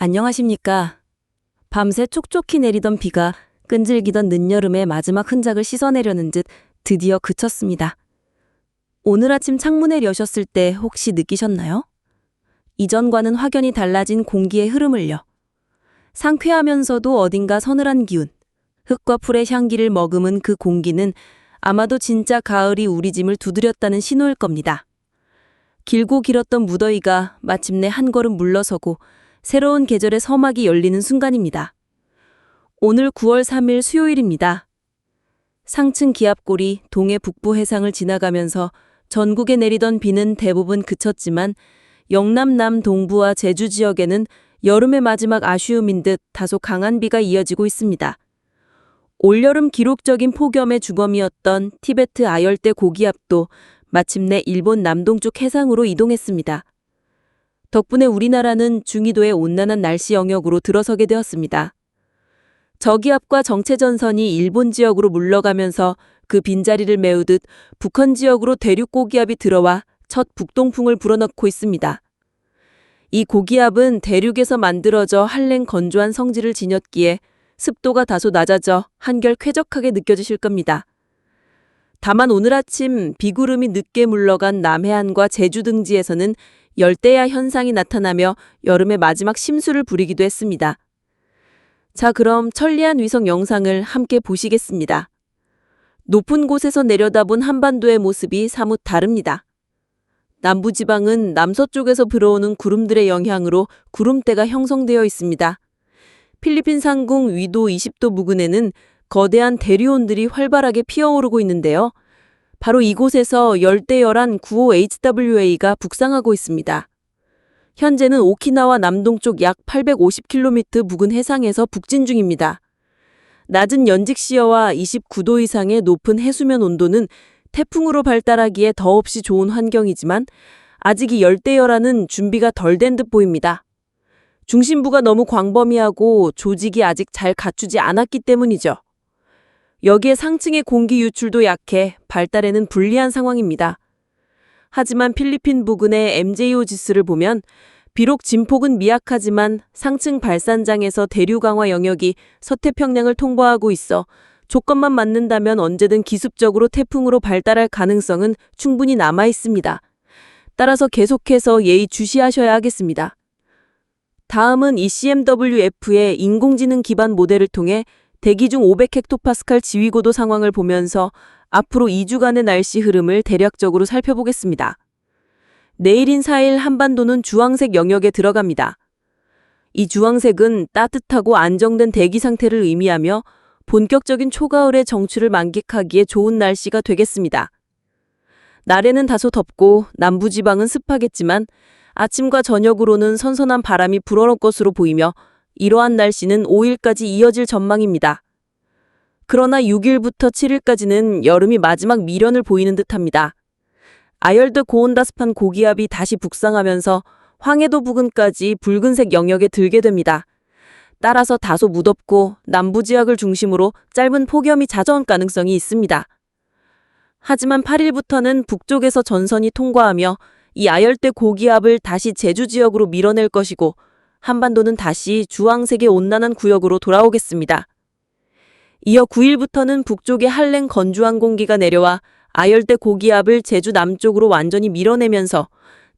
안녕하십니까. 밤새 촉촉히 내리던 비가 끈질기던 늦여름의 마지막 흔적을 씻어내려는 듯 드디어 그쳤습니다. 오늘 아침 창문을 여셨을 때 혹시 느끼셨나요? 이전과는 확연히 달라진 공기의 흐름을요. 상쾌하면서도 어딘가 서늘한 기운, 흙과 풀의 향기를 머금은 그 공기는 아마도 진짜 가을이 우리 짐을 두드렸다는 신호일 겁니다. 길고 길었던 무더위가 마침내 한 걸음 물러서고 새로운 계절의 서막이 열리는 순간입니다. 오늘 9월 3일 수요일입니다. 상층 기압골이 동해 북부 해상을 지나가면서 전국에 내리던 비는 대부분 그쳤지만 영남 남동부와 제주 지역에는 여름의 마지막 아쉬움인 듯 다소 강한 비가 이어지고 있습니다. 올여름 기록적인 폭염의 주범이었던 티베트 아열대 고기압도 마침내 일본 남동쪽 해상으로 이동했습니다. 덕분에 우리나라는 중위도의 온난한 날씨 영역으로 들어서게 되었습니다. 저기압과 정체전선이 일본 지역으로 물러가면서 그 빈자리를 메우듯 북한 지역으로 대륙 고기압이 들어와 첫 북동풍을 불어넣고 있습니다. 이 고기압은 대륙에서 만들어져 한랭 건조한 성질을 지녔기에 습도가 다소 낮아져 한결 쾌적하게 느껴지실 겁니다. 다만 오늘 아침 비구름이 늦게 물러간 남해안과 제주 등지에서는 열대야 현상이 나타나며 여름의 마지막 심수를 부리기도 했습니다. 자, 그럼 천리안 위성 영상을 함께 보시겠습니다. 높은 곳에서 내려다본 한반도의 모습이 사뭇 다릅니다. 남부지방은 남서쪽에서 불어오는 구름들의 영향으로 구름대가 형성되어 있습니다. 필리핀 상공 위도 20도 부근에는 거대한 대류온들이 활발하게 피어오르고 있는데요. 바로 이곳에서 열대열한 95HWA가 북상하고 있습니다. 현재는 오키나와 남동쪽 약 850km 부근 해상에서 북진 중입니다. 낮은 연직 시야와 29도 이상의 높은 해수면 온도는 태풍으로 발달하기에 더없이 좋은 환경이지만 아직 이 열대열하는 준비가 덜 된 듯 보입니다. 중심부가 너무 광범위하고 조직이 아직 잘 갖추지 않았기 때문이죠. 여기에 상층의 공기 유출도 약해 발달에는 불리한 상황입니다. 하지만 필리핀 부근의 MJO 지수를 보면 비록 진폭은 미약하지만 상층 발산장에서 대류 강화 영역이 서태평양을 통보하고 있어 조건만 맞는다면 언제든 기습적으로 태풍으로 발달할 가능성은 충분히 남아 있습니다. 따라서 계속해서 예의 주시하셔야 하겠습니다. 다음은 ECMWF의 인공지능 기반 모델을 통해 대기 중 500헥토파스칼 지위고도 상황을 보면서 앞으로 2주간의 날씨 흐름을 대략적으로 살펴보겠습니다. 내일인 4일 한반도는 주황색 영역에 들어갑니다. 이 주황색은 따뜻하고 안정된 대기 상태를 의미하며 본격적인 초가을의 정취를 만끽하기에 좋은 날씨가 되겠습니다. 날에는 다소 덥고 남부지방은 습하겠지만 아침과 저녁으로는 선선한 바람이 불어올 것으로 보이며 이러한 날씨는 5일까지 이어질 전망입니다. 그러나 6일부터 7일까지는 여름이 마지막 미련을 보이는 듯합니다. 아열드 고온다습한 고기압이 다시 북상하면서 황해도 부근까지 붉은색 영역에 들게 됩니다. 따라서 다소 무덥고 남부 지역을 중심으로 짧은 폭염이 찾아올 가능성이 있습니다. 하지만 8일부터는 북쪽에서 전선이 통과하며 이 아열대 고기압을 다시 제주 지역으로 밀어낼 것이고 한반도는 다시 주황색의 온난한 구역으로 돌아오겠습니다. 이어 9일부터는 북쪽의 한랭 건조한 공기가 내려와 아열대 고기압을 제주 남쪽으로 완전히 밀어내면서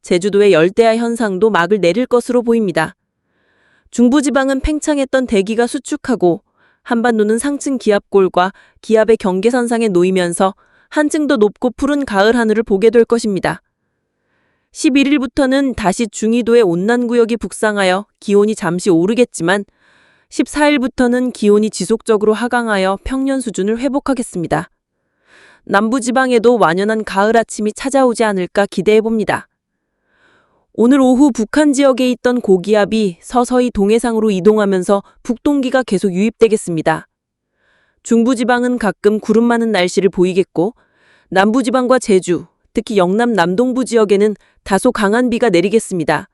제주도의 열대야 현상도 막을 내릴 것으로 보입니다. 중부지방은 팽창했던 대기가 수축하고 한반도는 상층 기압골과 기압의 경계선상에 놓이면서 한층 더 높고 푸른 가을 하늘을 보게 될 것입니다. 11일부터는 다시 중위도의 온난구역이 북상하여 기온이 잠시 오르겠지만 14일부터는 기온이 지속적으로 하강하여 평년 수준을 회복하겠습니다. 남부지방에도 완연한 가을 아침이 찾아오지 않을까 기대해 봅니다. 오늘 오후 북한 지역에 있던 고기압이 서서히 동해상으로 이동하면서 북동기가 계속 유입되겠습니다. 중부지방은 가끔 구름 많은 날씨를 보이겠고 남부지방과 제주, 특히 영남 남동부 지역에는 다소 강한 비가 내리겠습니다.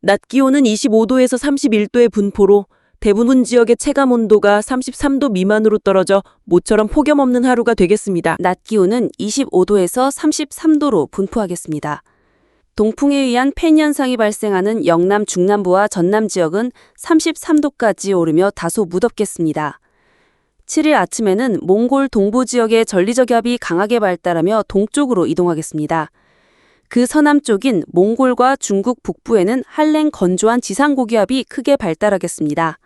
낮 기온은 25도에서 31도의 분포로 대부분 지역의 체감 온도가 33도 미만으로 떨어져 모처럼 폭염 없는 하루가 되겠습니다. 낮 기온은 25도에서 33도로 분포하겠습니다. 동풍에 의한 팬 현상이 발생하는 영남 중남부와 전남 지역은 33도까지 오르며 다소 무덥겠습니다. 7일 아침에는 몽골 동부 지역의 전리저기압이 강하게 발달하며 동쪽으로 이동하겠습니다. 그 서남 쪽인 몽골과 중국 북부에는 한랭 건조한 지상고기압이 크게 발달하겠습니다.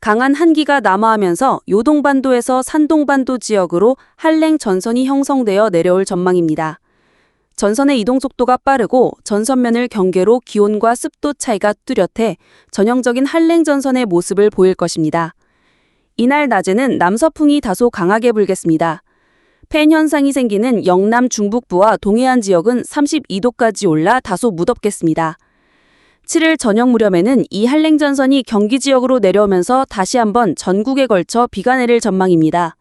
강한 한기가 남하하면서 요동반도에서 산동반도 지역으로 한랭 전선이 형성되어 내려올 전망입니다. 전선의 이동 속도가 빠르고 전선면을 경계로 기온과 습도 차이가 뚜렷해 전형적인 한랭 전선의 모습을 보일 것입니다. 이날 낮에는 남서풍이 다소 강하게 불겠습니다. 팬 현상이 생기는 영남 중북부와 동해안 지역은 32도까지 올라 다소 무덥겠습니다. 7일 저녁 무렵에는 이 한랭전선이 경기 지역으로 내려오면서 다시 한번 전국에 걸쳐 비가 내릴 전망입니다.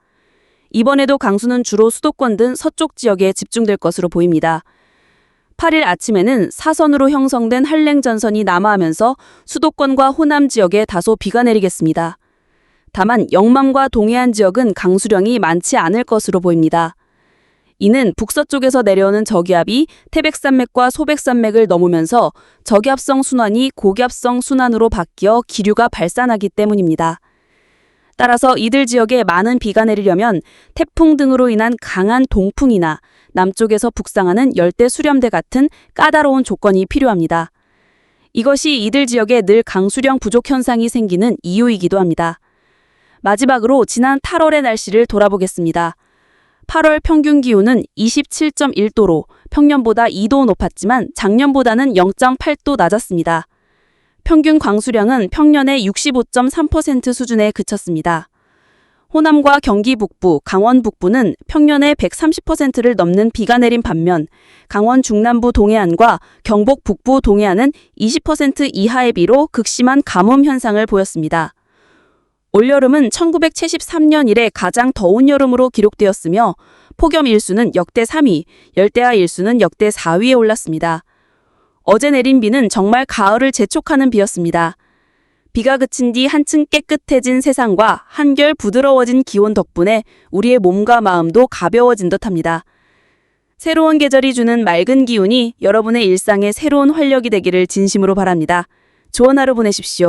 이번에도 강수는 주로 수도권 등 서쪽 지역에 집중될 것으로 보입니다. 8일 아침에는 사선으로 형성된 한랭전선이 남하하면서 수도권과 호남 지역에 다소 비가 내리겠습니다. 다만 영남과 동해안 지역은 강수량이 많지 않을 것으로 보입니다. 이는 북서쪽에서 내려오는 저기압이 태백산맥과 소백산맥을 넘으면서 저기압성 순환이 고기압성 순환으로 바뀌어 기류가 발산하기 때문입니다. 따라서 이들 지역에 많은 비가 내리려면 태풍 등으로 인한 강한 동풍이나 남쪽에서 북상하는 열대 수렴대 같은 까다로운 조건이 필요합니다. 이것이 이들 지역에 늘 강수량 부족 현상이 생기는 이유이기도 합니다. 마지막으로 지난 8월의 날씨를 돌아보겠습니다. 8월 평균 기온은 27.1도로 평년보다 2도 높았지만 작년보다는 0.8도 낮았습니다. 평균 광수량은 평년의 65.3% 수준에 그쳤습니다. 호남과 경기 북부, 강원 북부는 평년의 130%를 넘는 비가 내린 반면 강원 중남부 동해안과 경북 북부 동해안은 20% 이하의 비로 극심한 가뭄 현상을 보였습니다. 올여름은 1973년 이래 가장 더운 여름으로 기록되었으며 폭염 일수는 역대 3위, 열대야 일수는 역대 4위에 올랐습니다. 어제 내린 비는 정말 가을을 재촉하는 비였습니다. 비가 그친 뒤 한층 깨끗해진 세상과 한결 부드러워진 기온 덕분에 우리의 몸과 마음도 가벼워진 듯합니다. 새로운 계절이 주는 맑은 기운이 여러분의 일상에 새로운 활력이 되기를 진심으로 바랍니다. 좋은 하루 보내십시오.